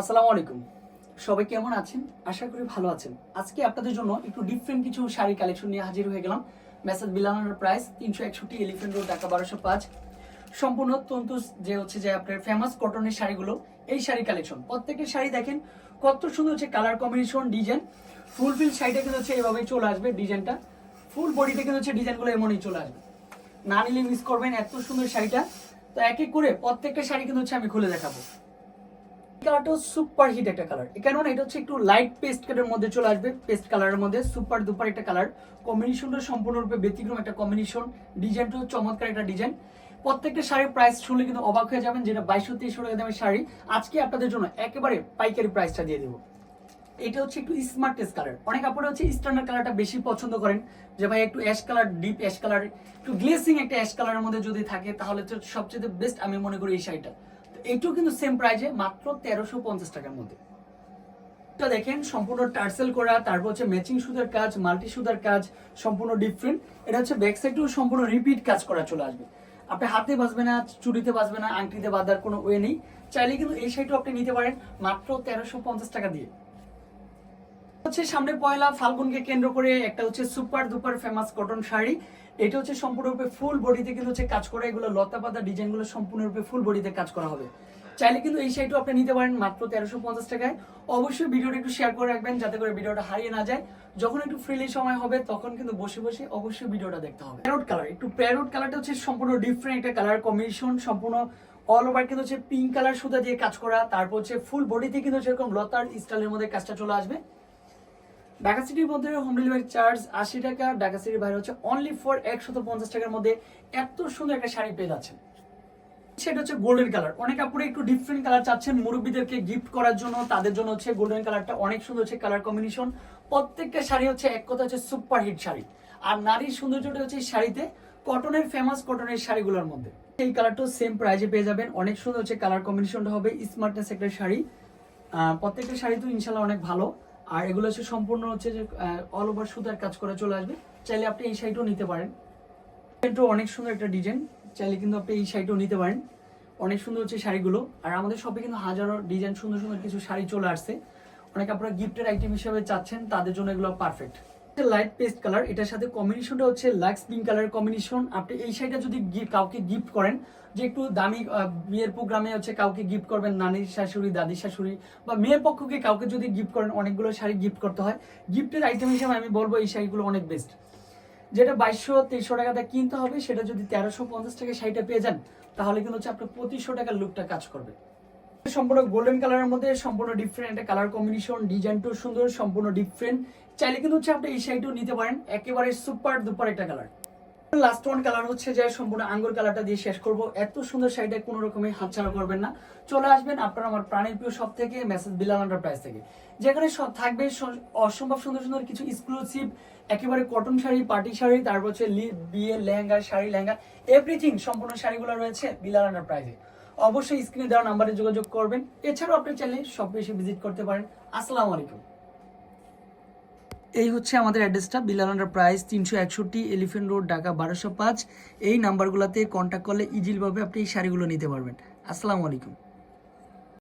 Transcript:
আসসালামু আলাইকুম। সবাই কেমন আছেন? আশা করি ভালো আছেন। আজকে আপনাদের জন্য একটু ডিফারেন্ট কিছু শাড়ি কালেকশন নিয়ে হাজির হয়ে গেলাম। মেসেজ বিলানোর প্রাইস তিনশো একষট্টি এলিফেন্ট রোড ঢাকা বারোশো পাঁচ। সম্পূর্ণ তন্তু যে হচ্ছে যে আপনার ফেমাস কটনের শাড়িগুলো, এই শাড়ি কালেকশন প্রত্যেকের শাড়ি দেখেন, কত সুন্দর হচ্ছে colour combination design full feel শাড়িটা কিন্তু হচ্ছে এভাবেই চলে আসবে ডিজাইনটা ফুল বডিতে কিন্তু হচ্ছে ডিজাইনগুলো এমনই চলে আসবে। না নিলে মিস করবেন এত সুন্দর শাড়িটা। তো এক এক করে প্রত্যেকটা শাড়ি কিন্তু হচ্ছে আমি খুলে দেখাবো। কালারটা সুপার হিট একটা কালার। কেননা এটা হচ্ছে একটু লাইট পেস্ট কালারের মধ্যে চলে আসবে পেস্ট কালারের মধ্যে সুপার দুপার একটা কালার কম্বিনেশনটা সম্পূর্ণরূপে ব্যতিক্রম একটা কম্বিনেশন চমৎকার একটা ডিজাইন প্রত্যেকটা শাড়ির প্রাইস শুনলে কিন্তু অবাক হয়ে যাবেন যেটা বাইশশো টাকা দামের শাড়ি। আজকে আপনাদের জন্য একেবারে পাইকারি প্রাইসটা দিয়ে দেবো। এটা হচ্ছে একটু স্মার্ট টেস্ট কালার অনেক আপনারা হচ্ছে স্ট্যান্ডার্ড কালারটা বেশি পছন্দ করেন। যে ভাই একটু ash colour deep ash colour একটু গ্লেসিং একটা অ্যাশ কালারের মধ্যে যদি থাকে, তাহলে তো সবচেয়ে বেস্ট আমি মনে করি এই শাড়িটা। তো এটাও কিন্তু সেম প্রাইজে মাত্র তেরোশো পঞ্চাশ টাকার মধ্যে। এটা দেখেন, সম্পূর্ণ টার্সেল করা, তারপর হচ্ছে ম্যাচিং সুদের কাজ মাল্টি সুদের কাজ, সম্পূর্ণ ডিফারেন্ট এটা হচ্ছে ব্যাক সাইডেও সম্পূর্ণ রিপিট কাজ করা চলে আসবে। আপনি হাতে বাঁচবে না, চুড়িতে বাঁচবে না, আংটিতে বাঁধার কোনো ওয়ে নেই। চাইলে কিন্তু এই শাড়িটাও আপনি নিতে পারেন, মাত্র তেরোশো পঞ্চাশ টাকা দিয়ে। হচ্ছে সামনে পয়লা ফাল্গুনকে কেন্দ্র করে একটা হচ্ছে সুপার দুপার ফেমাস কটন শাড়ি। এটা হচ্ছে সম্পূর্ণরূপে ফুল বডিতে কিন্তু হচ্ছে কাজ করা। এগুলো লতা পাতা ডিজাইনগুলো সম্পূর্ণরূপে ফুল বডিতে কাজ করা হবে। চাইলে কিন্তু এই শাড়িটাও আপনি নিতে পারেন মাত্র তেরোশো পঞ্চাশ টাকায়। অবশ্যই ভিডিওটা একটু শেয়ার করে রাখবেন যাতে করে ভিডিওটা হারিয়ে না যায়। যখন একটু ফ্রিলি সময় হবে, তখন কিন্তু বসে বসে অবশ্যই ভিডিওটা দেখতে হবে। প্যারোট কালার একটু প্যারোট কালারটা হচ্ছে সম্পূর্ণ ডিফারেন্ট একটা কালার কম্বিনেশন সম্পূর্ণ অল ওভার কিন্তু হচ্ছে পিঙ্ক কালার সুতা দিয়ে কাজ করা। তারপর হচ্ছে ফুল বডিতে কিন্তু সেরকম লতার স্টাইলের মধ্যে কাজটা চলে আসবে। ঢাকা সিটির মধ্যে হোম ডেলিভারি চার্জ আশি টাকা, ঢাকা সিটির বাইরে হচ্ছে অনলি ফর একশত পঞ্চাশ টাকার মধ্যে এত সুন্দর একটা শাড়ি পেয়ে যাচ্ছেন। সেটা হচ্ছে গোল্ডেন কালার অনেক আপুরে একটু ডিফারেন্ট কালার চাচ্ছেন। মুরব্বীদেরকে গিফট করার জন্য, তাদের জন্য হচ্ছে গোল্ডেন কালারটা অনেক সুন্দর হচ্ছে কালার কম্বিনেশন প্রত্যেকটা শাড়ি হচ্ছে এক কথা হচ্ছে সুপার হিট শাড়ি। আর নারীর সৌন্দর্যটা হচ্ছে শাড়িতে কটনের ফেমাস কটনের শাড়িগুলোর মধ্যে। এই কালারটাও সেম প্রাইজে পেয়ে যাবেন। অনেক সুন্দর হচ্ছে কালার কম্বিনেশনটা হবে। স্মার্টনেস একটা শাড়ি। প্রত্যেকটা শাড়ি তো ইনশাল্লাহ অনেক ভালো। আর এগুলো হচ্ছে সম্পূর্ণ হচ্ছে যে অল ওভার সুতার কাজ করে চলে আসবে। চাইলে আপনি এই শাড়িটাও নিতে পারেন। কিন্তু অনেক সুন্দর একটা ডিজাইন চাইলে কিন্তু আপনি এই শাড়িটাও নিতে পারেন। অনেক সুন্দর হচ্ছে শাড়িগুলো। আর আমাদের শপে কিন্তু হাজারো ডিজাইন সুন্দর সুন্দর কিছু শাড়ি চলে আসছে। অনেক আপনারা গিফটের আইটেম হিসেবে চাচ্ছেন, তাদের জন্য এগুলো পারফেক্ট লাইট পেস্ট কালার এটার সাথে কম্বিনেশনটা হচ্ছে লাক্স পিঙ্ক কালার কম্বিনেশন আপনি এই শাড়িটা যদি কাউকে গিফট করেন, যে একটু দামি বিয়ের প্রোগ্রামে হচ্ছে কাউকে গিফট করবেন, নানির শাশুড়ি, দাদির শাশুড়ি বা মেয়ের পক্ষকে কাউকে যদি গিফট করেন, অনেকগুলো শাড়ি গিফট করতে হয়। গিফটের আইটেম হিসেবে আমি বলব এই শাড়িগুলো অনেক বেস্ট যেটা বাইশশো, তেইশশো টাকাটা কিনতে হবে, সেটা যদি তেরোশো পঞ্চাশ টাকা শাড়িটা পেয়ে যান, তাহলে কিন্তু হচ্ছে আপনার পঁচিশশো টাকার লুকটা কাজ করবে। সম্পূর্ণ গোল্ডেন কালারের মধ্যে সম্পূর্ণ ডিফারেন্ট একটা কালার কম্বিনেশন ডিজাইনটাও সুন্দর, সম্পূর্ণ ডিফারেন্ট চাইলে কিন্তু হচ্ছে আপনি এই শাড়িটাও নিতে পারেন, একেবারে সুপার দুপার একটা কালার লাস্ট ওয়ান কালার হচ্ছে যে সম্পূর্ণ আঙ্গুর কালারটা দিয়ে শেষ করব। এত সুন্দর শাড়িটা কোনো রকমের হাতছাড়া করবেন না। চলে আসবেন আপনারা আমার প্রাণের প্রিয় সব থেকে মেসেজ বিলাল প্রাইস থেকে। যেখানে সব থাকবে অসম্ভব সুন্দর সুন্দর কিছু এক্সক্লুসিভ একেবারে কটন শাড়ি পার্টি শাড়ি, তারপর হচ্ছে বিয়ে লেহেঙ্গা, শাড়ি, লেহেঙ্গা এভরিথিং সম্পূর্ণ শাড়িগুলো রয়েছে বিলাল প্রাইসে অবশ্যই স্ক্রিনে দেওয়া নাম্বারে যোগাযোগ করবেন। এছাড়াও আপনার চ্যানেলে সব বেশি ভিজিট করতে পারেন। আসসালামু আলাইকুম। এই হচ্ছে আমাদের অ্যাড্রেসটা বিলালান্ডার প্রাইস তিনশো একষট্টি এলিফেন্ট রোড ঢাকা বারোশো পাঁচ। এই নাম্বারগুলোতে কন্ট্যাক্ট করলে ইজিলভাবে আপনি এই শাড়িগুলো নিতে পারবেন। আসসালামু আলাইকুম।